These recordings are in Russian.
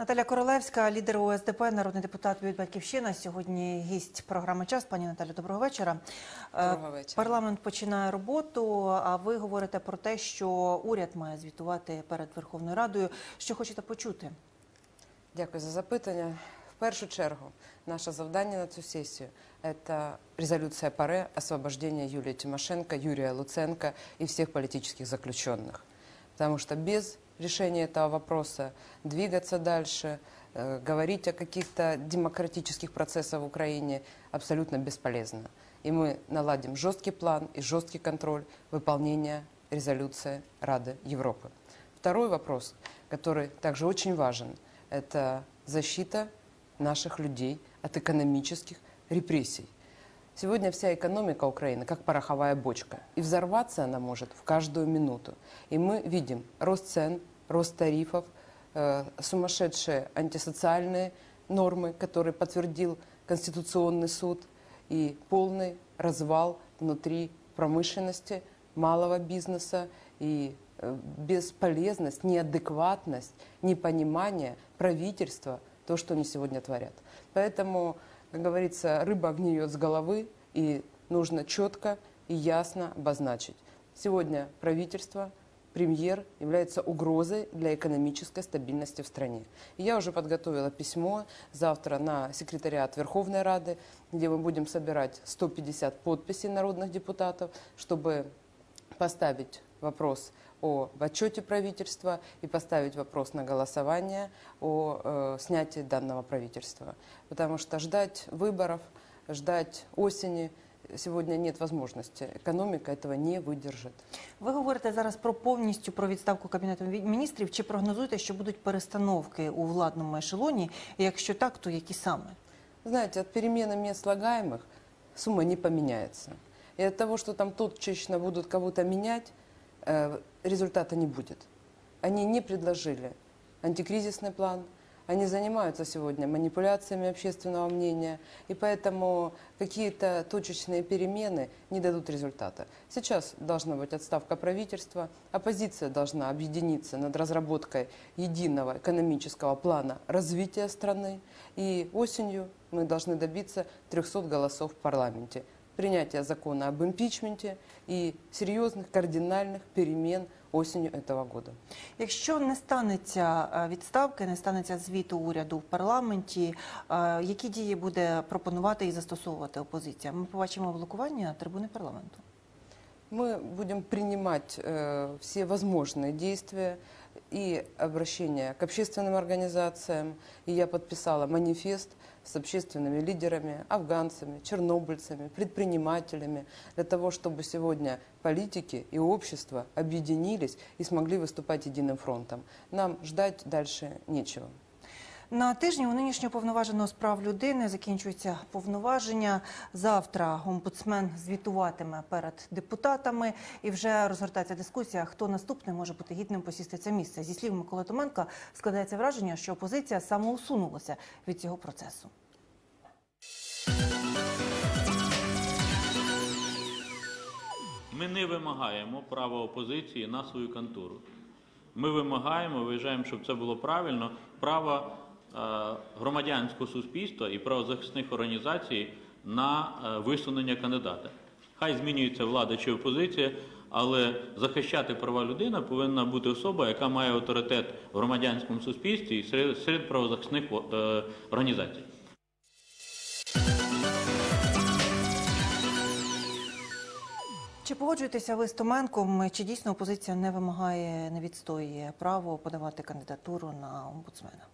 Наталя Королевська, лідер ОСДП, народний депутат від Батьківщина. Сьогодні гість програми Час. Пані Наталю, доброго вечора. Е, Доброго вечора. Парламент починає роботу. А ви говорите про те, що уряд має звітувати перед Верховною Радою. Що хочете почути? Дякую за запитання. В першу чергу, наше завдання на цю сесію – це резолюція ПАРЕ освобождения Юлии Тимошенко, Юрия Луценко и всех политических заключенных. Потому что без решения этого вопроса двигаться дальше, э, говорить о каких-то демократических процессах в Украине абсолютно бесполезно. И мы наладим жесткий план и жесткий контроль выполнения резолюции Рады Европы. Второй вопрос, который также очень важен, это защита наших людей от экономических репрессий. Сегодня вся экономика Украины как пороховая бочка, и взорваться она может в каждую минуту. И мы видим рост цен, рост тарифов, э, сумасшедшие антисоциальные нормы, которые подтвердил Конституционный суд, и полный развал внутри промышленности, малого бизнеса и э, бесполезность, неадекватность, непонимание правительства, то, что они сегодня творят. Поэтому, как говорится, рыба гниет с головы, и нужно четко и ясно обозначить. Сегодня правительство, премьер является угрозой для экономической стабильности в стране. Я уже подготовила письмо завтра на секретариат Верховной Рады, где мы будем собирать 150 подписей народных депутатов, чтобы поставить вопрос о отчете правительства и поставить вопрос на голосование о э, снятии данного правительства. Потому что ждать выборов, ждать осени сегодня нет возможности. Экономика этого не выдержит. Ви говорите зараз про повністю про відставку кабінету Мі- міністрів. Чи прогнозуєте, що будуть перестановки у владному ешелоні? І якщо так, то які саме? Знаете, от перемены мест слагаемых сумма не поменяется. И от того, что там точечно будут кого-то менять, э, результата не будет. Они не предложили антикризисный план, они занимаются сегодня манипуляциями общественного мнения, и поэтому какие-то точечные перемены не дадут результата. Сейчас должна быть отставка правительства, оппозиция должна объединиться над разработкой единого экономического плана развития страны, и осенью мы должны добиться 300 голосов в парламенте, принятия закона об импичменте и серьезных кардинальных перемен осенью этого года. Якщо не станеться е, відставки, не станеться звіту уряду в парламенті, е, які дії буде пропонувати і застосовувати опозиція? Ми побачимо блокування трибуни парламенту. Мы будем принимать э, все возможные действия и обращения к общественным организациям. И я подписала манифест с общественными лидерами, афганцами, чернобыльцами, предпринимателями, для того, чтобы сегодня политики и общество объединились и смогли выступать единым фронтом. Нам ждать дальше нечего. На тижні у нинішнього повноваженого з прав людини закінчується повноваження. Завтра омбудсмен звітуватиме перед депутатами і вже розгортається дискусія, хто наступний може бути гідним посісти це місце. Зі слів Миколи Томенка складається враження, що опозиція самоусунулася від цього процесу. Ми не вимагаємо права опозиції на свою контору. Ми вимагаємо, вважаємо, щоб це було правильно, права е, громадянського суспільства і правозахисних організацій на е, висунення кандидата. Хай змінюється влада чи опозиція, але захищати права людини повинна бути особа, яка має авторитет в громадянському суспільстві і серед, серед правозахисних е, організацій. Чи погоджуєтеся ви з Томенком? Чи дійсно опозиція не вимагає, не відстоює право подавати кандидатуру на омбудсмена?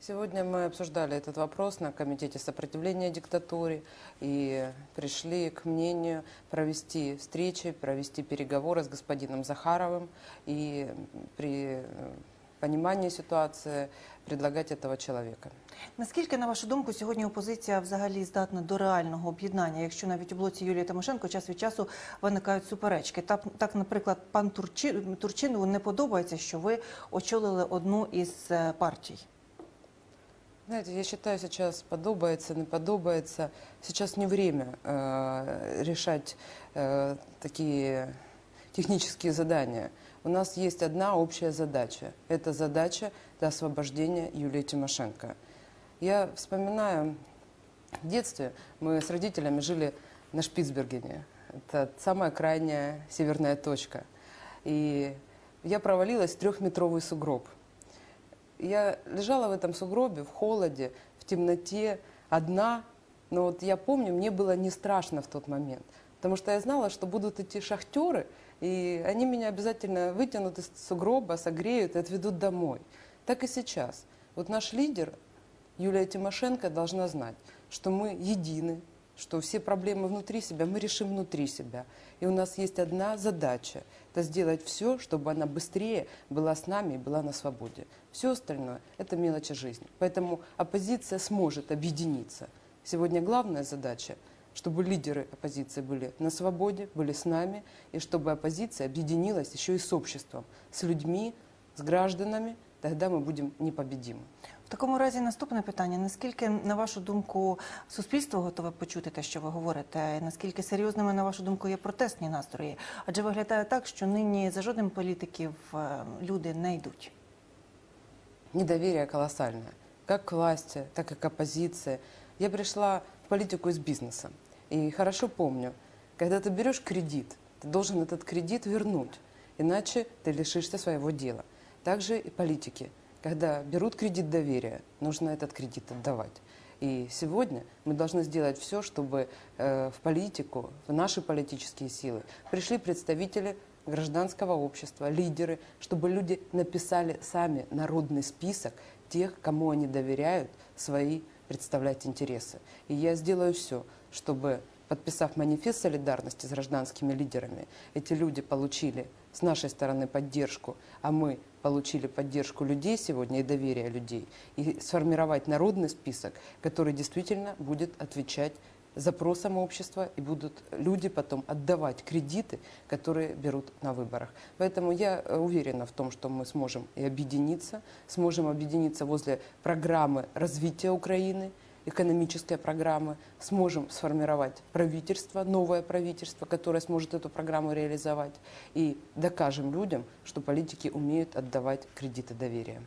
Сегодня мы обсуждали этот вопрос на Комитете сопротивления диктатуре и пришли к мнению провести встречи, провести переговоры с господином Захаровым и при э, понимании ситуации предлагать этого человека. Наскільки, на вашу думку, сьогодні опозиція взагалі здатна до реального об'єднання, якщо навіть у блоці Юлії Тимошенко час від часу виникають суперечки? Так, так наприклад, пан Турчи, Турчинову не подобається, що ви очолили одну із е, партій. Знаете, я считаю, сейчас подобается, не подобается. Сейчас не время э, решать э, такие технические задания. у нас есть одна общая задача. Это задача до освобождения Юлии Тимошенко. Я вспоминаю, в детстве мы с родителями жили на Шпицбергене. Это самая крайняя северная точка. И я провалилась в трехметровый сугроб. Я лежала в этом сугробе, в холоде, в темноте, одна. Но вот я помню, мне было не страшно в тот момент. Потому что я знала, что будут идти шахтеры, и они меня обязательно вытянут из сугроба, согреют и отведут домой. Так и сейчас. Вот наш лидер, Юлия Тимошенко, должна знать, что мы едины, что все проблемы внутри себя мы решим внутри себя. И у нас есть одна задача – это сделать все, чтобы она быстрее была с нами и была на свободе. Все остальное – это мелочи жизни. Поэтому оппозиция сможет объединиться. Сегодня главная задача – чтобы лидеры оппозиции были на свободе, были с нами, и чтобы оппозиция объединилась еще и с обществом, с людьми, с гражданами, тогда мы будем непобедимы. В такому разі наступне питання: наскільки, на вашу думку, суспільство готове почути те, що ви говорите? Наскільки серйозними, на вашу думку, є протестні настрої? Адже виглядає так, що нині за жодним політиків е, люди не йдуть. Недоверие колоссальное, как к власти, так и к оппозиции. Я пришла в политику из бизнеса. И хорошо помню, когда ты берешь кредит, ты должен этот кредит вернуть, иначе ты лишишься своего дела. Также и политики. Когда берут кредит доверия, нужно этот кредит отдавать. И сегодня мы должны сделать все, чтобы э, в политику, в наши политические силы пришли представители гражданского общества, лидеры, чтобы люди написали сами народный список тех, кому они доверяют свои представлять интересы. И я сделаю все, чтобы, подписав манифест солидарности с гражданскими лидерами, эти люди получили с нашей стороны поддержку, а мы получили поддержку людей сегодня и доверие людей, и сформировать народный список, который действительно будет отвечать запросам общества, и будут люди потом отдавать кредиты, которые берут на выборах. Поэтому я э, уверена в том, что мы сможем и объединиться, сможем объединиться возле программы развития Украины, экономической программы, сможем сформировать правительство, новое правительство, которое сможет эту программу реализовать, и докажем людям, что политики умеют отдавать кредиты доверия.